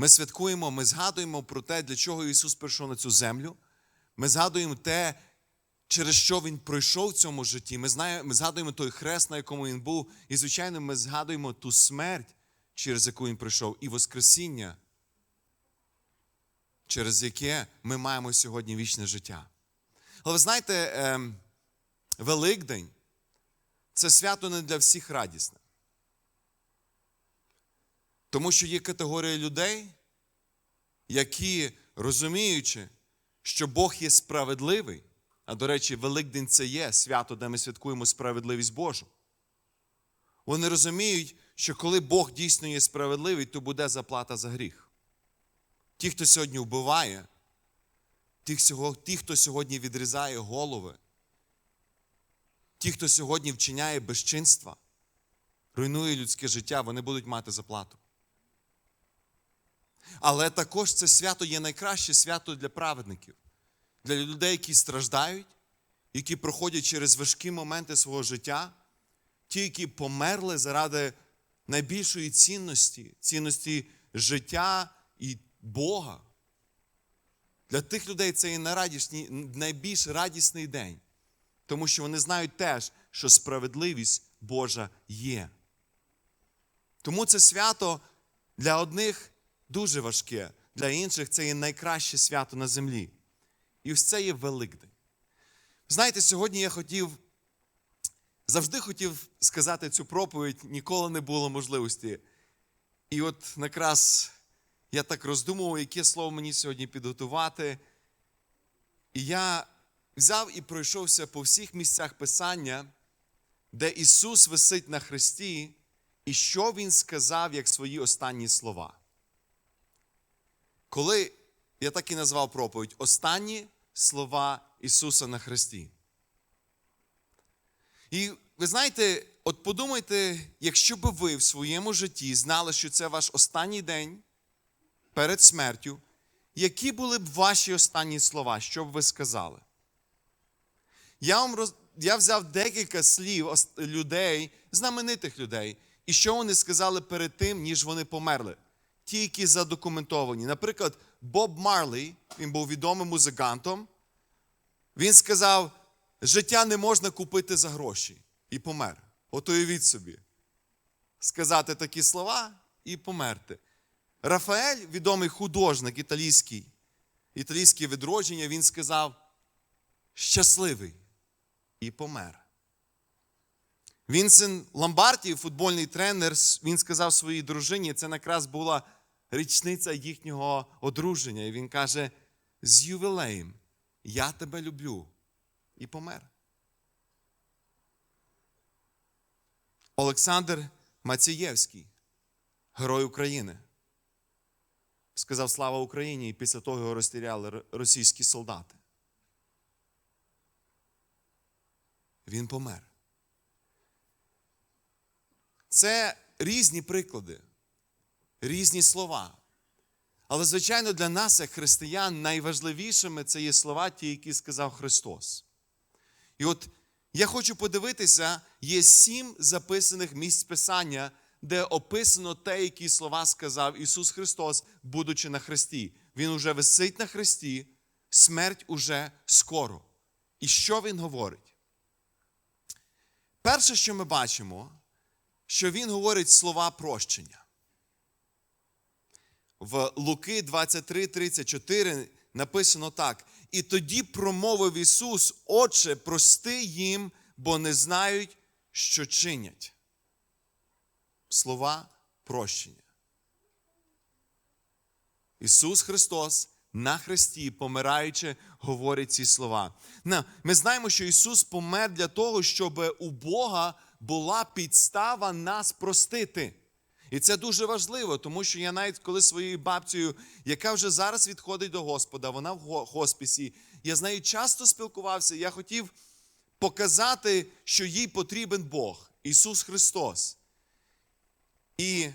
Ми святкуємо, ми згадуємо про те, для чого Ісус прийшов на цю землю. Ми згадуємо те, через що Він пройшов в цьому житті. Ми, знаємо, ми згадуємо той хрест, на якому Він був. І, звичайно, ми згадуємо ту смерть, через яку Він прийшов, і Воскресіння, через яке ми маємо сьогодні вічне життя. Але ви знаєте, ем, Великдень це свято не для всіх радісне. Тому що є категорія людей, які, розуміючи, що Бог є справедливий, а до речі, Великдень це є свято, де ми святкуємо справедливість Божу. Вони розуміють, що коли Бог дійсно є справедливий, то буде заплата за гріх. Ті, хто сьогодні вбиває, ті, хто сьогодні відрізає голови, ті, хто сьогодні вчиняє безчинства, руйнує людське життя, вони будуть мати заплату. Але також це свято є найкраще свято для праведників, для людей, які страждають, які проходять через важкі моменти свого життя, ті, які померли заради найбільшої цінності, цінності життя і Бога. Для тих людей це є найбільш радісний день, тому що вони знають теж, що справедливість Божа є. Тому це свято для одних дуже важке, для інших це є найкраще свято на землі. І ось це є Великдень. Знаєте, сьогодні я хотів, завжди хотів сказати цю проповідь, ніколи не було можливості. І от якраз я так роздумував, яке слово мені сьогодні підготувати. І я взяв і пройшовся по всіх місцях Писання, де Ісус висить на хресті, і що Він сказав як свої останні слова. Коли я так і назвав проповідь Останні слова Ісуса на Христі. І ви знаєте, от подумайте, якщо би ви в своєму житті знали, що це ваш останній день перед смертю, які були б ваші останні слова, що б ви сказали? Я вам роз... я взяв декілька слів людей, знаменитих людей, і що вони сказали перед тим, ніж вони померли ті, які задокументовані. Наприклад, Боб Марлей, він був відомим музикантом, він сказав: життя не можна купити за гроші і помер. От уявіть собі. Сказати такі слова і померти. Рафаель, відомий художник італійський, італійське відродження, він сказав: щасливий і помер. Вінсен Ламбарті, футбольний тренер, він сказав своїй дружині, це якраз була річниця їхнього одруження. І він каже: з ювілеєм, я тебе люблю. І помер. Олександр Мацієвський, герой України. Сказав слава Україні, і після того його розстріляли російські солдати. Він помер. Це різні приклади різні слова. Але, звичайно, для нас, як християн, найважливішими це є слова, ті, які сказав Христос. І от я хочу подивитися, є сім записаних місць Писання, де описано те, які слова сказав Ісус Христос, будучи на Христі. Він уже висить на Христі, смерть уже скоро. І що Він говорить? Перше, що ми бачимо, що Він говорить слова прощення в Луки 23, 34 написано так. І тоді промовив Ісус, Отче, прости їм, бо не знають, що чинять. Слова прощення. Ісус Христос на Христі, помираючи, говорить ці слова. Ми знаємо, що Ісус помер для того, щоб у Бога була підстава нас простити. І це дуже важливо, тому що я навіть коли своєю бабцею, яка вже зараз відходить до Господа, вона в хосписі, я з нею часто спілкувався, я хотів показати, що їй потрібен Бог, Ісус Христос. І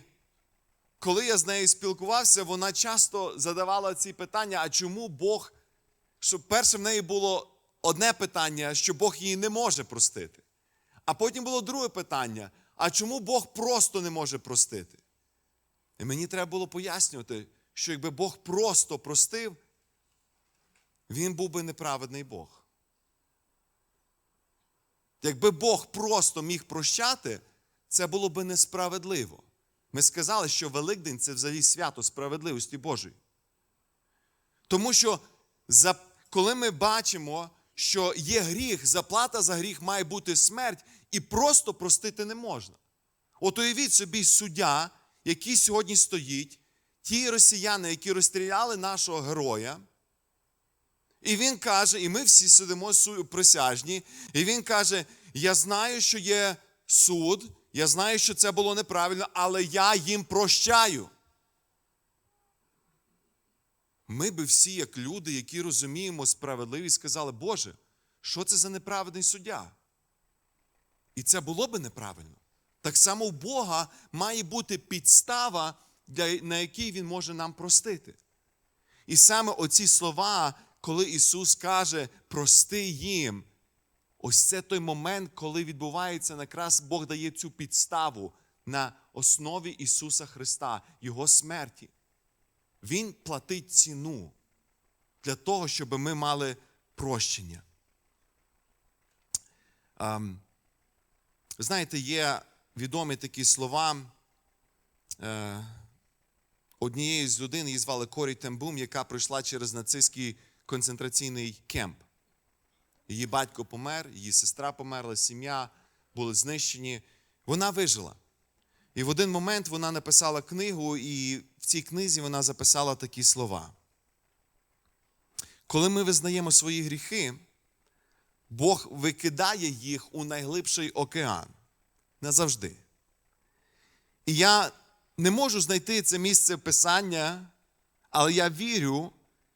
коли я з нею спілкувався, вона часто задавала ці питання: а чому Бог, щоб перше в неї було одне питання, що Бог її не може простити. А потім було друге питання а чому Бог просто не може простити? І мені треба було пояснювати, що якби Бог просто простив, він був би неправедний Бог. Якби Бог просто міг прощати, це було би несправедливо. Ми сказали, що Великдень це взагалі свято справедливості Божої. Тому що коли ми бачимо, що є гріх, заплата за гріх має бути смерть, і просто простити не можна. От уявіть собі суддя, який сьогодні стоїть, ті росіяни, які розстріляли нашого героя. І він каже, і ми всі сидимо присяжні, і він каже: Я знаю, що є суд, я знаю, що це було неправильно, але я їм прощаю. Ми би всі, як люди, які розуміємо справедливість, сказали, Боже, що це за неправедний суддя? І це було би неправильно. Так само у Бога має бути підстава, на якій Він може нам простити. І саме оці слова, коли Ісус каже, прости їм, ось це той момент, коли відбувається якраз Бог дає цю підставу на основі Ісуса Христа, Його смерті. Він платить ціну для того, щоб ми мали прощення. Ем, знаєте, є відомі такі слова е, однієї з людей, її звали Корі Тембум, яка пройшла через нацистський концентраційний кемп. Її батько помер, її сестра померла, сім'я були знищені. Вона вижила. І в один момент вона написала книгу, і в цій книзі вона записала такі слова. Коли ми визнаємо свої гріхи, Бог викидає їх у найглибший океан назавжди. І я не можу знайти це місце писання, але я вірю,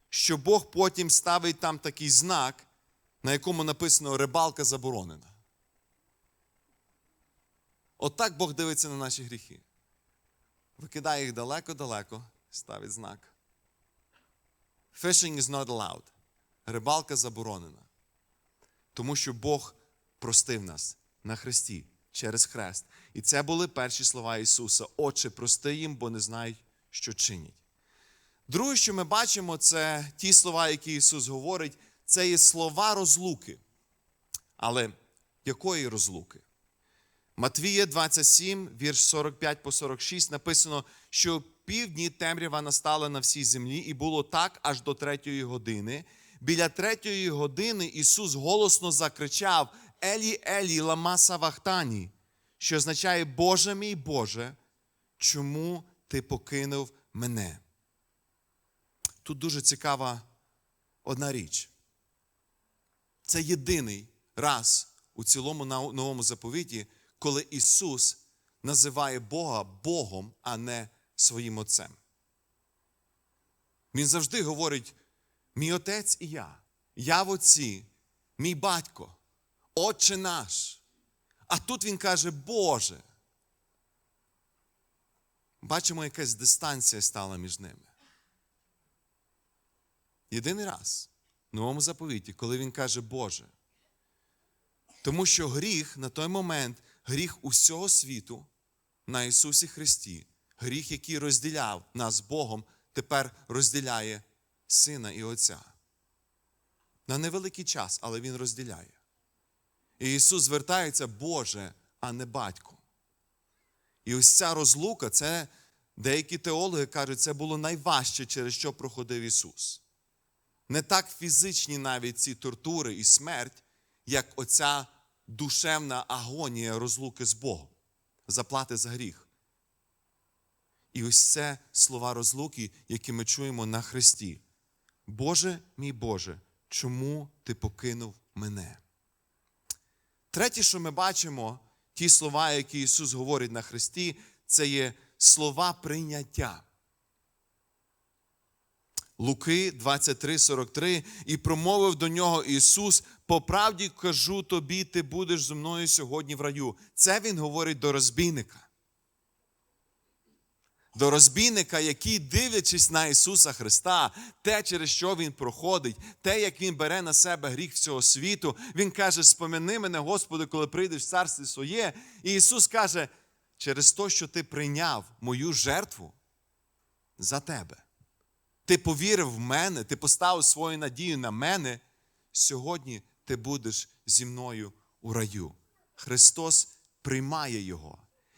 що Бог потім ставить там такий знак, на якому написано рибалка заборонена. Отак Бог дивиться на наші гріхи. Викидає їх далеко-далеко, ставить знак. Fishing is not allowed. Рибалка заборонена. Тому що Бог простив нас на Христі через хрест. І це були перші слова Ісуса. Отче, прости їм, бо не знають, що чинять. Друге, що ми бачимо, це ті слова, які Ісус говорить, це є слова розлуки. Але якої розлуки? Матвія 27, вірш 45 по 46, написано, що півдні темрява настала на всій землі, і було так аж до третьої години. Біля третьої години Ісус голосно закричав: Елі, Елі, лама савахтані, що означає Боже мій Боже, чому ти покинув мене? Тут дуже цікава одна річ. Це єдиний раз у цілому новому заповіті, коли Ісус називає Бога Богом, а не своїм Отцем. Він завжди говорить: мій отець і я, я в Отці, мій батько, Отче наш. А тут він каже, Боже. Бачимо, якась дистанція стала між ними. Єдиний раз в новому заповіті, коли він каже Боже. Тому що гріх на той момент, гріх усього світу на Ісусі Христі, гріх, який розділяв нас Богом, тепер розділяє Сина і Отця. На невеликий час, але Він розділяє. І Ісус звертається Боже, а не батько. І ось ця розлука, це деякі теологи кажуть, це було найважче, через що проходив Ісус. Не так фізичні навіть ці тортури і смерть, як оця душевна агонія розлуки з Богом, заплати за гріх. І ось це слова розлуки, які ми чуємо на Христі. Боже мій Боже, чому ти покинув мене? Третє, що ми бачимо, ті слова, які Ісус говорить на Христі, це є слова прийняття. Луки 23, 43, і промовив до нього Ісус: по правді кажу тобі, ти будеш зі мною сьогодні в раю. Це Він говорить до розбійника. До розбійника, який, дивлячись на Ісуса Христа, те, через що Він проходить, те, як Він бере на себе гріх всього світу, Він каже: спомяни мене, Господи, коли прийдеш в царство своє. І Ісус каже, через те, що ти прийняв мою жертву за тебе. ти повірив в мене, ти поставив свою надію на мене, сьогодні ти будеш зі мною у раю. Христос приймає його.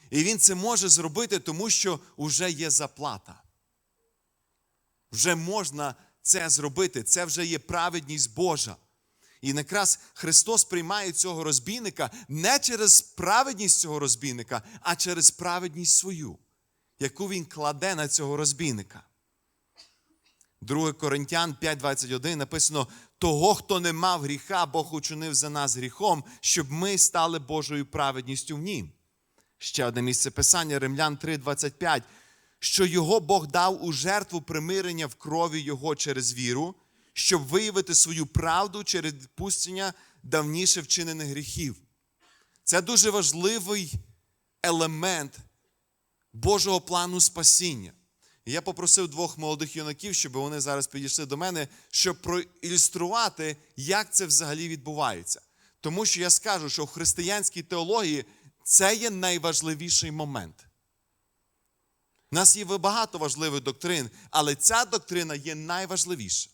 І Він це може зробити, тому що вже є заплата. Вже можна це зробити. Це вже є праведність Божа. І якраз Христос приймає цього розбійника не через праведність цього розбійника, а через праведність свою, яку він кладе на цього розбійника. 2 Коринтян 5:21 написано: того, хто не мав гріха, Бог учинив за нас гріхом, щоб ми стали Божою праведністю в нім. Ще одне місце писання Римлян 3:25, що його Бог дав у жертву примирення в крові Його через віру, щоб виявити свою правду через відпущення давніше вчинених гріхів. Це дуже важливий елемент Божого плану спасіння. Я попросив двох молодих юнаків, щоб вони зараз підійшли до мене, щоб проілюструвати, як це взагалі відбувається. Тому що я скажу, що в християнській теології це є найважливіший момент. У нас є багато важливих доктрин, але ця доктрина є найважливіша.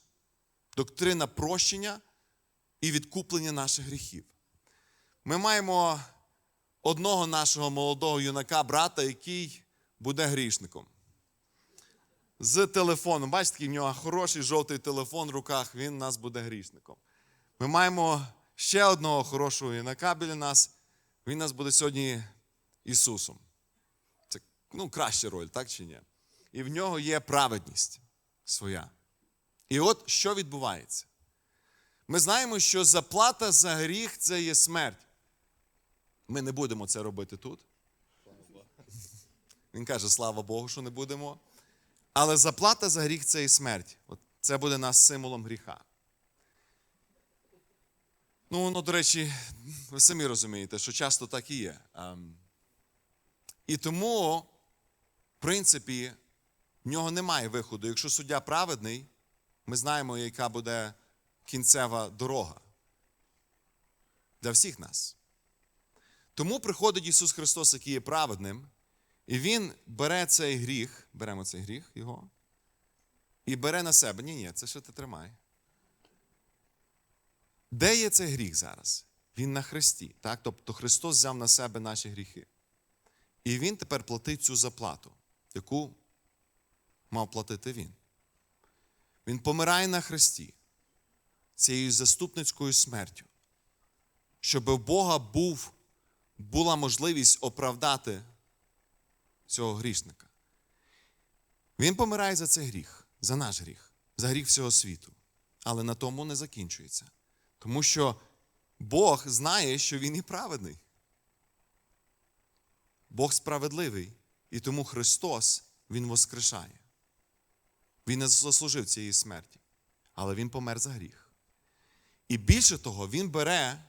Доктрина прощення і відкуплення наших гріхів. Ми маємо одного нашого молодого юнака, брата, який буде грішником. З телефоном. Бачите, в нього хороший жовтий телефон в руках, він нас буде грішником. Ми маємо ще одного хорошого юнака біля нас. Він нас буде сьогодні Ісусом. Це ну, краща роль, так чи ні? І в нього є праведність своя. І от що відбувається? Ми знаємо, що заплата за гріх це є смерть. Ми не будемо це робити тут. Він каже, слава Богу, що не будемо. Але заплата за гріх це і смерть. От Це буде нас символом гріха. Ну, воно, до речі, ви самі розумієте, що часто так і є. Ем, І тому, в принципі, в нього немає виходу. Якщо суддя праведний, ми знаємо, яка буде кінцева дорога для всіх нас. Тому приходить Ісус Христос, який є праведним, і Він бере цей гріх, беремо цей гріх його, і бере на себе. Ні, ні, це що ти тримай. Де є цей гріх зараз? Він на Христі. Так? Тобто Христос взяв на себе наші гріхи. І Він тепер платить цю заплату, яку мав платити Він. Він помирає на Христі цією заступницькою смертю, щоб у Бога був, була можливість оправдати цього грішника. Він помирає за цей гріх, за наш гріх, за гріх всього світу. Але на тому не закінчується. Тому що Бог знає, що Він і праведний. Бог справедливий, і тому Христос Він воскрешає. Він не заслужив цієї смерті, але Він помер за гріх. І більше того, Він бере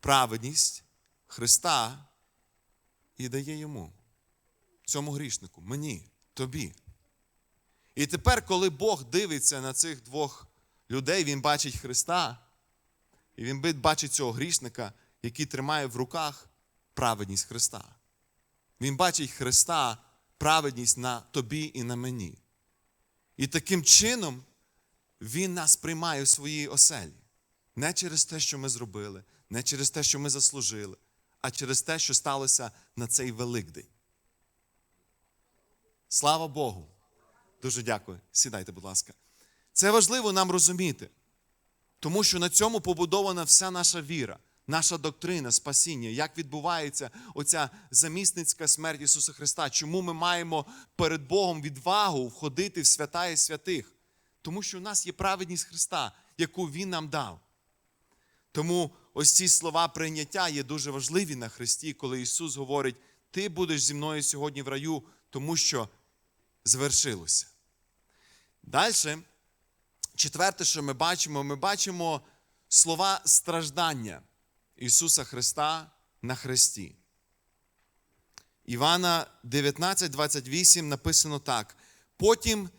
праведність Христа і дає йому, цьому грішнику, мені, тобі. І тепер, коли Бог дивиться на цих двох людей, Він бачить Христа, і Він бачить цього грішника, який тримає в руках праведність Христа. Він бачить Христа, праведність на тобі і на мені. І таким чином Він нас приймає в своїй оселі. Не через те, що ми зробили, не через те, що ми заслужили, а через те, що сталося на цей Великдень. Слава Богу! Дуже дякую. Сідайте, будь ласка. Це важливо нам розуміти, тому що на цьому побудована вся наша віра, наша доктрина, спасіння, як відбувається оця замісницька смерть Ісуса Христа. Чому ми маємо перед Богом відвагу входити в свята і святих? Тому що у нас є праведність Христа, яку Він нам дав. Тому ось ці слова прийняття є дуже важливі на Христі, коли Ісус говорить: Ти будеш зі мною сьогодні в раю, тому що звершилося. Далі, четверте, що ми бачимо, ми бачимо слова страждання Ісуса Христа на Христі. Івана 19, 28 написано так. Потім,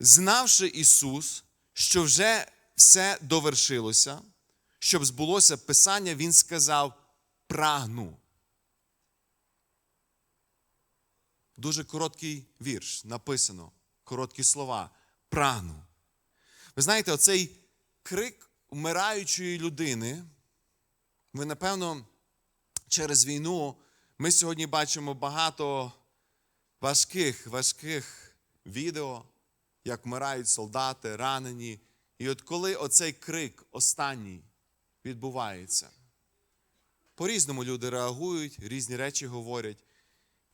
знавши Ісус, що вже все довершилося, щоб збулося Писання, Він сказав: прагну. Дуже короткий вірш написано, короткі слова. прагну. Ви знаєте, оцей крик вмираючої людини, ви, напевно, через війну ми сьогодні бачимо багато важких, важких відео, як вмирають солдати, ранені. І от коли оцей крик останній відбувається, по-різному люди реагують, різні речі говорять.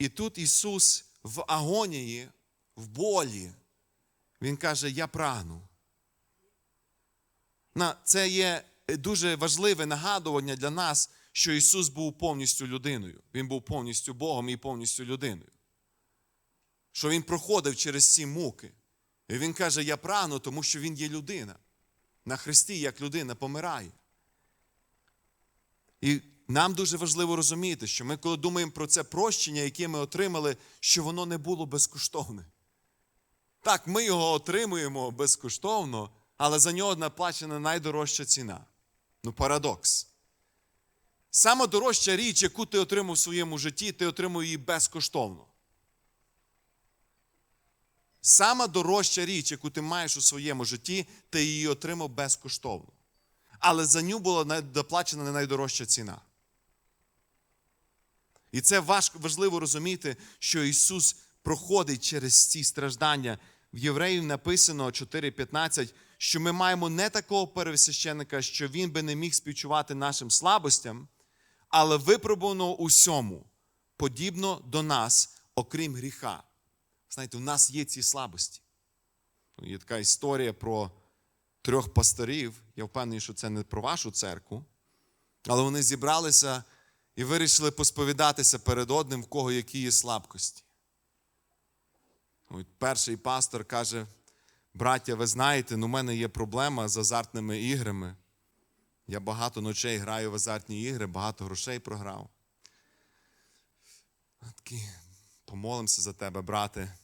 І тут Ісус в агонії, в болі, Він каже: Я прагну. Це є дуже важливе нагадування для нас, що Ісус був повністю людиною. Він був повністю Богом і повністю людиною. Що Він проходив через ці муки. І Він каже: Я прагну, тому що Він є людина. На Христі, як людина, помирає. І нам дуже важливо розуміти, що ми, коли думаємо про це прощення, яке ми отримали, що воно не було безкоштовне. Так, ми його отримуємо безкоштовно, але за нього наплачена найдорожча ціна. Ну, парадокс. Сама дорожча річ, яку ти отримав в своєму житті, ти отримав її безкоштовно. Сама дорожча річ, яку ти маєш у своєму житті, ти її отримав безкоштовно. Але за нього була доплачена найдорожча ціна. І це важливо розуміти, що Ісус проходить через ці страждання. В Євреїв написано 4.15, що ми маємо не такого пересвященника, що він би не міг співчувати нашим слабостям, але випробувано усьому, подібно до нас, окрім гріха. Знаєте, у нас є ці слабості. Є така історія про трьох пасторів. Я впевнений, що це не про вашу церкву, але вони зібралися і вирішили посповідатися перед одним, в кого які є слабкості. От перший пастор каже: браття, ви знаєте, ну, у мене є проблема з азартними іграми. Я багато ночей граю в азартні ігри, багато грошей програв. Такий, помолимося за тебе, брате.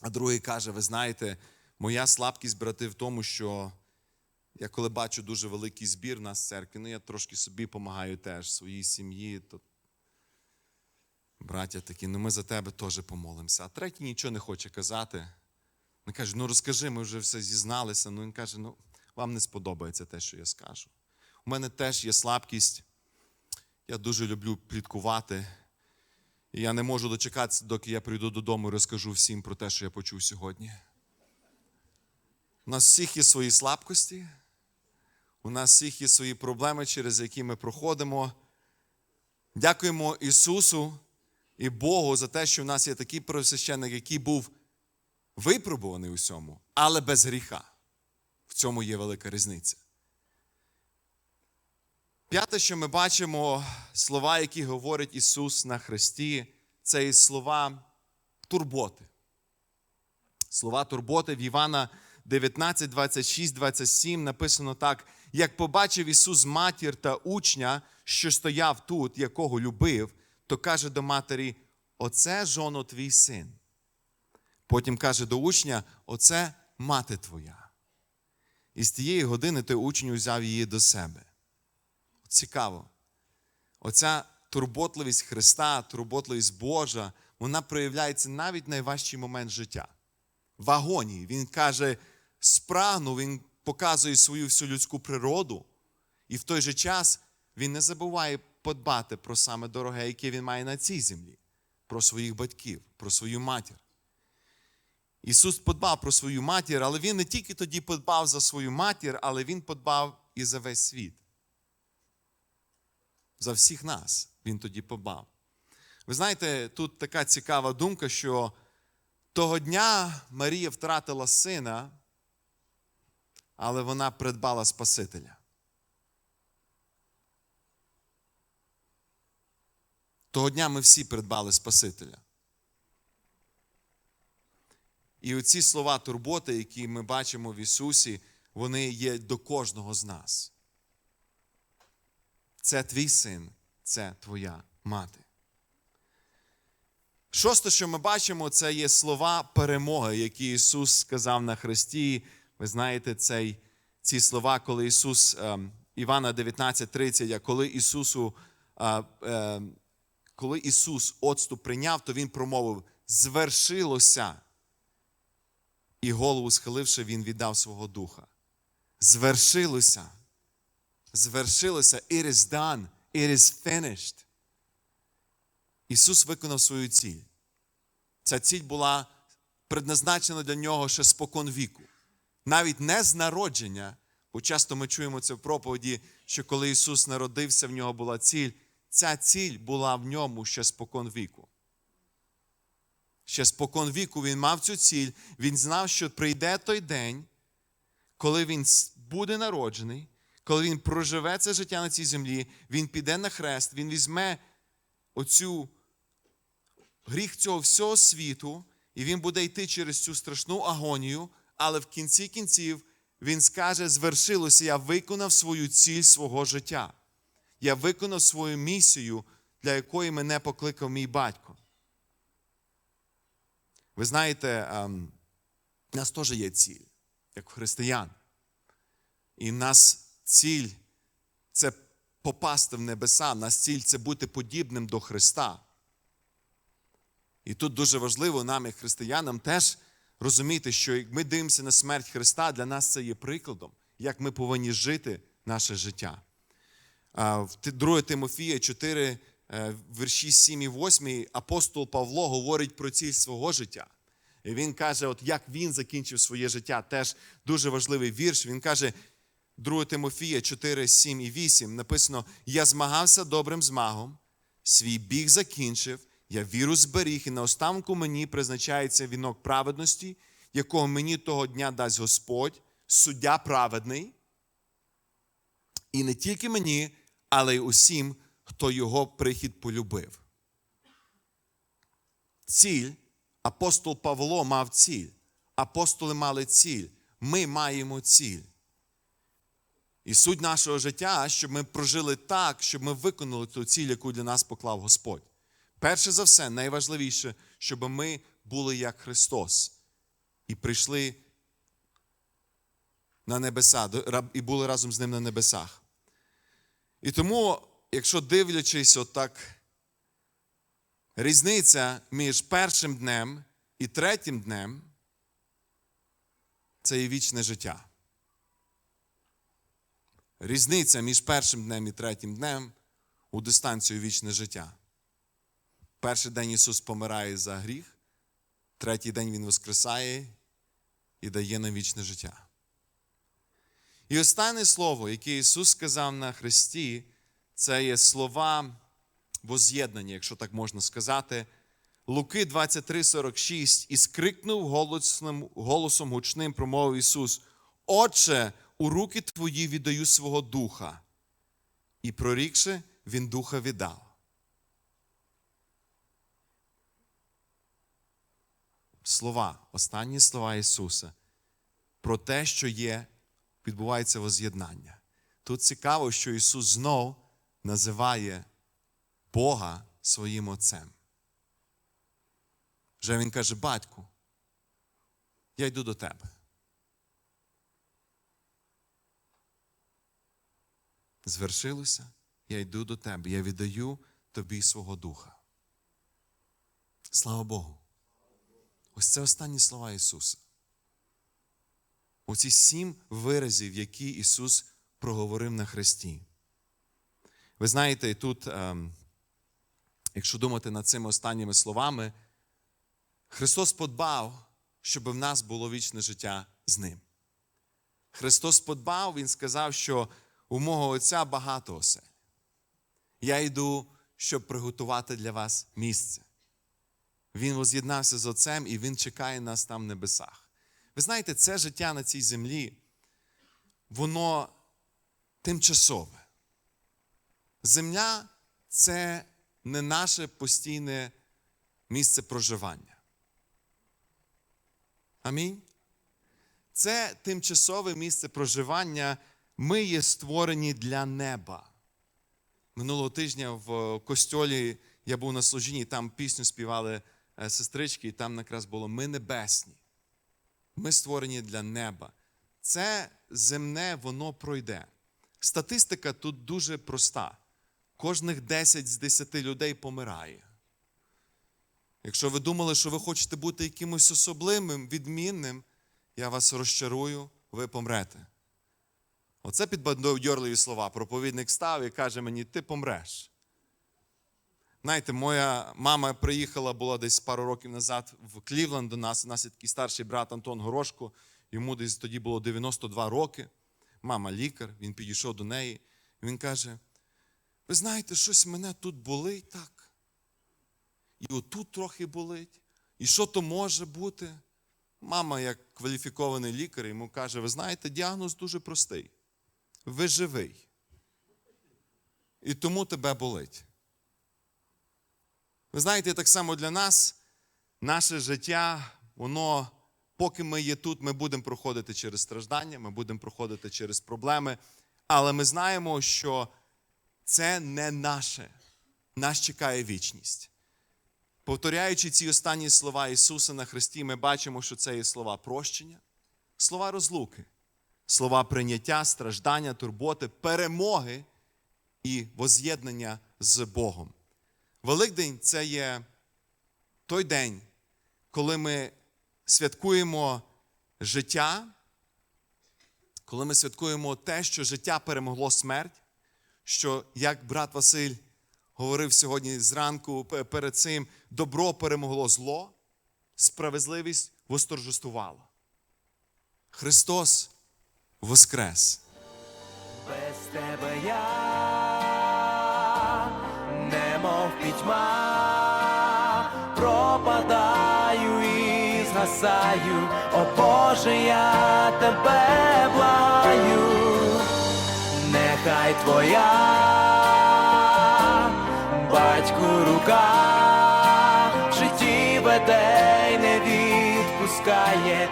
А другий каже: ви знаєте, моя слабкість, брати, в тому, що я коли бачу дуже великий збір нас в церкві, ну я трошки собі допомагаю теж своїй сім'ї. То... Браття такі, ну ми за тебе теж помолимося. А третій нічого не хоче казати. Він каже: ну розкажи, ми вже все зізналися. Ну він каже: ну, вам не сподобається те, що я скажу. У мене теж є слабкість. Я дуже люблю пліткувати. І я не можу дочекатися, доки я прийду додому і розкажу всім про те, що я почув сьогодні. У нас всіх є свої слабкості, у нас всіх є свої проблеми, через які ми проходимо. Дякуємо Ісусу і Богу за те, що в нас є такий первосвященник, який був випробуваний у всьому, але без гріха. В цьому є велика різниця. П'яте, що ми бачимо, слова, які говорить Ісус на Христі, це і слова турботи. Слова турботи в Івана 19, 26, 27 написано так: як побачив Ісус матір та учня, що стояв тут, якого любив, то каже до матері: Оце жоно твій син. Потім каже до учня: Оце мати твоя. І з тієї години той учень взяв її до себе. Цікаво. Оця турботливість Христа, турботливість Божа, вона проявляється навіть в найважчий момент життя. В агонії. Він каже, спрагну, він показує свою всю людську природу, і в той же час він не забуває подбати про саме дороге, яке він має на цій землі, про своїх батьків, про свою матір. Ісус подбав про свою матір, але Він не тільки тоді подбав за свою матір, але Він подбав і за весь світ. За всіх нас Він тоді подбав. Ви знаєте, тут така цікава думка, що того дня Марія втратила сина, але вона придбала Спасителя. Того дня ми всі придбали Спасителя. І оці слова турботи, які ми бачимо в Ісусі, вони є до кожного з нас. Це твій син, це твоя мати. Шосте, що ми бачимо, це є слова перемоги, які Ісус сказав на Христі. Ви знаєте, цей, ці слова, коли Ісус, е, Івана 19:30, коли Ісусу, е, е, коли Ісус отступ прийняв, то Він промовив: звершилося. і голову схиливши, він віддав свого духа. Звершилося. Звершилося. It is done. It is finished. Ісус виконав свою ціль. Ця ціль була предназначена для нього ще спокон віку. Навіть не з народження, бо часто ми чуємо це в проповіді, що коли Ісус народився, в нього була ціль. Ця ціль була в ньому ще спокон віку. Ще спокон віку він мав цю ціль, він знав, що прийде той день, коли він буде народжений, коли він проживе це життя на цій землі, він піде на хрест, він візьме оцю гріх цього всього світу, і він буде йти через цю страшну агонію, але в кінці кінців він скаже: звершилося, я виконав свою ціль свого життя. Я виконав свою місію, для якої мене покликав мій батько. Ви знаєте, ем, у нас теж є ціль, як християн. І в нас ціль це попасти в небеса, в нас ціль це бути подібним до Христа. І тут дуже важливо нам, як християнам, теж розуміти, що як ми дивимося на смерть Христа, для нас це є прикладом, як ми повинні жити наше життя. В 2 Тимофія 4, е, вірші 7 і 8 апостол Павло говорить про ціль свого життя. І він каже, от як він закінчив своє життя, теж дуже важливий вірш. Він каже, 2 Тимофія 4, 7 і 8 написано: Я змагався добрим змагом, свій біг закінчив, я віру зберіг, і на останку мені призначається вінок праведності, якого мені того дня дасть Господь, суддя праведний. І не тільки мені, але й усім, хто його прихід полюбив. Ціль, апостол Павло мав ціль. Апостоли мали ціль. Ми маємо ціль. І суть нашого життя, щоб ми прожили так, щоб ми виконали ту ціль, яку для нас поклав Господь. Перше за все, найважливіше, щоб ми були як Христос і прийшли на небеса і були разом з ним на небесах. І тому, якщо дивлячись отак, різниця між першим днем і третім днем це є вічне життя. Різниця між першим днем і третім днем у дистанцію вічне життя. Перший день Ісус помирає за гріх, третій день Він воскресає і дає нам вічне життя. І останнє слово, яке Ісус сказав на Христі, це є слова воз'єднання, якщо так можна сказати. Луки 23:46 і скрикнув голосним, голосом гучним, промовив Ісус: Отче, у руки твої віддаю свого духа. І прорікши, він духа віддав. Слова, останні слова Ісуса про те, що є, відбувається воз'єднання. Тут цікаво, що Ісус знов називає Бога своїм Отцем. Вже Він каже, батьку, я йду до тебе. Звершилося, я йду до тебе, я віддаю тобі свого духа. Слава Богу. Ось це останні слова Ісуса. Оці сім виразів, які Ісус проговорив на Христі. Ви знаєте, тут, ем, якщо думати над цими останніми словами, Христос подбав, щоб в нас було вічне життя з Ним. Христос подбав, Він сказав, що у мого Отця багато осель. Я йду, щоб приготувати для вас місце. Він воз'єднався з Отцем і Він чекає нас там в небесах. Ви знаєте, це життя на цій землі, воно тимчасове. Земля це не наше постійне місце проживання. Амінь. Це тимчасове місце проживання. Ми є створені для неба. Минулого тижня в костьолі я був на служінні, там пісню співали сестрички, і там якраз було Ми небесні. Ми створені для неба. Це земне, воно пройде. Статистика тут дуже проста. Кожних 10 з 10 людей помирає. Якщо ви думали, що ви хочете бути якимось особливим, відмінним, я вас розчарую, ви помрете. Оце підбадьорливі слова. Проповідник став і каже мені, ти помреш. Знаєте, моя мама приїхала була десь пару років назад в Клівленд до нас. У нас є такий старший брат Антон Горошко. Йому десь тоді було 92 роки. Мама лікар, він підійшов до неї. Він каже: ви знаєте, щось мене тут болить так. І отут трохи болить. І що то може бути? Мама, як кваліфікований лікар, йому каже: ви знаєте, діагноз дуже простий. Ви живий. І тому тебе болить. Ви знаєте, так само для нас наше життя, воно, поки ми є тут, ми будемо проходити через страждання, ми будемо проходити через проблеми, але ми знаємо, що це не наше. Нас чекає вічність. Повторяючи ці останні слова Ісуса на Христі, ми бачимо, що це є слова прощення, слова розлуки, слова прийняття, страждання, турботи, перемоги і воз'єднання з Богом. Великдень це є той день, коли ми святкуємо життя, коли ми святкуємо те, що життя перемогло смерть, що, як брат Василь говорив сьогодні зранку перед цим, добро перемогло зло, справедливість восторжествувала. Христос воскрес. Без тебе я немов пітьма, пропадаю і згасаю, о Боже, я тебе благаю, нехай твоя батьку рука в житті веде й не відпускає,